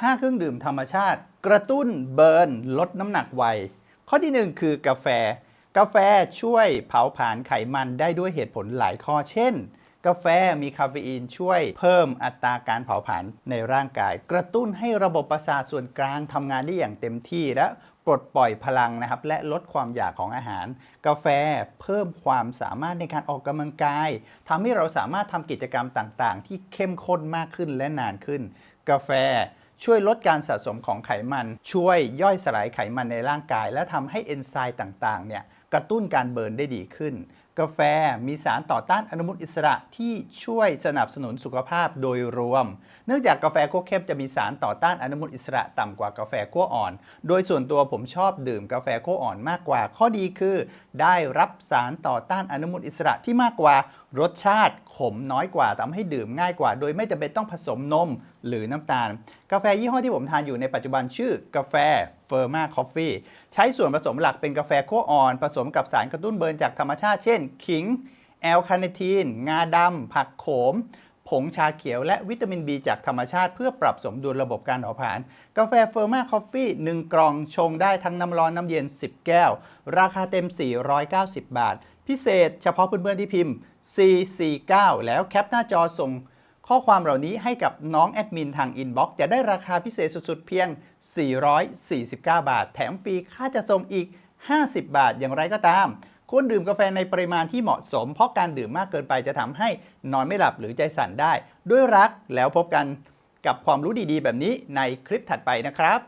5 เครื่องดื่มธรรมชาติ กระตุ้นเบิร์นลดน้ำหนักไว ข้อที่ 1 คือกาแฟ กาแฟช่วยเผาผลาญไขมันได้ด้วยเหตุผลหลายข้อเช่น กาแฟมีคาเฟอีนช่วยเพิ่มอัตราการเผาผลาญในร่างกาย กระตุ้นให้ระบบประสาทส่วนกลางทำงานได้อย่างเต็มที่และปลดปล่อยพลังนะครับและลดความอยากของอาหาร กาแฟเพิ่มความสามารถในการออกกำลังกาย ทำให้เราสามารถทำกิจกรรมต่างๆ ที่เข้มข้นมากขึ้นและนานขึ้น กาแฟ ช่วยลดการสะสมของไขมัน ช่วยย่อยสลายไขมันในร่างกาย และทำให้เอนไซม์ต่างๆเนี่ยกระตุ้นการเบิร์นได้ดีขึ้น กาแฟมีสารต่อต้านอนุมูลอิสระที่ช่วยสนับสนุนสุขภาพโดยรวม เนื่องจากกาแฟคั่วเข้มจะมีสารต่อต้านอนุมูลอิสระต่ำกว่ากาแฟคั่วอ่อน โดยส่วนตัวผมชอบดื่มกาแฟคั่วอ่อนมากกว่า ข้อดีคือ ได้รับสารต่อต้านอนุมูลอิสระที่มากกว่ารสชาติขมน้อยกว่าทำให้ดื่มง่ายกว่า โดยไม่จำเป็นต้องผสมนมหรือน้ำตาล กาแฟยี่ห้อที่ผมทานอยู่ในปัจจุบันชื่อกาแฟเฟอร์มาคอฟฟี่ใช้ส่วนผสมหลักเป็นกาแฟคั่วอ่อน ผสมกับสารกระตุ้นเบิร์นจากธรรมชาติเช่นขิง แอลคาเนทีน งาดำ ผักโขม ผงชาเขียวและวิตามิน B จากธรรมชาติเพื่อปรับสมดุลระบบการเผาผลาญกาแฟเฟอร์มาคอฟฟี่1กล่องชงได้ทั้งน้ำร้อนน้ำเย็น 10 แก้ว ราคาเต็ม 490 บาท พิเศษเฉพาะเพื่อนๆที่พิมพ์ C49 แล้วแคปหน้าจอส่งข้อความเหล่านี้ให้กับน้องแอดมินทางอินบ็อกซ์จะได้ราคาพิเศษสุดๆ เพียง 449 บาท แถมฟรีค่าจะส่งอีก 50 บาทอย่างไรก็ตาม ควรดื่มกาแฟในปริมาณที่เหมาะสม เพราะการดื่มมากเกินไปจะทำให้นอนไม่หลับหรือใจสั่นได้ ด้วยรักแล้วพบกันกับความรู้ดีๆ แบบนี้ในคลิปถัดไปนะครับ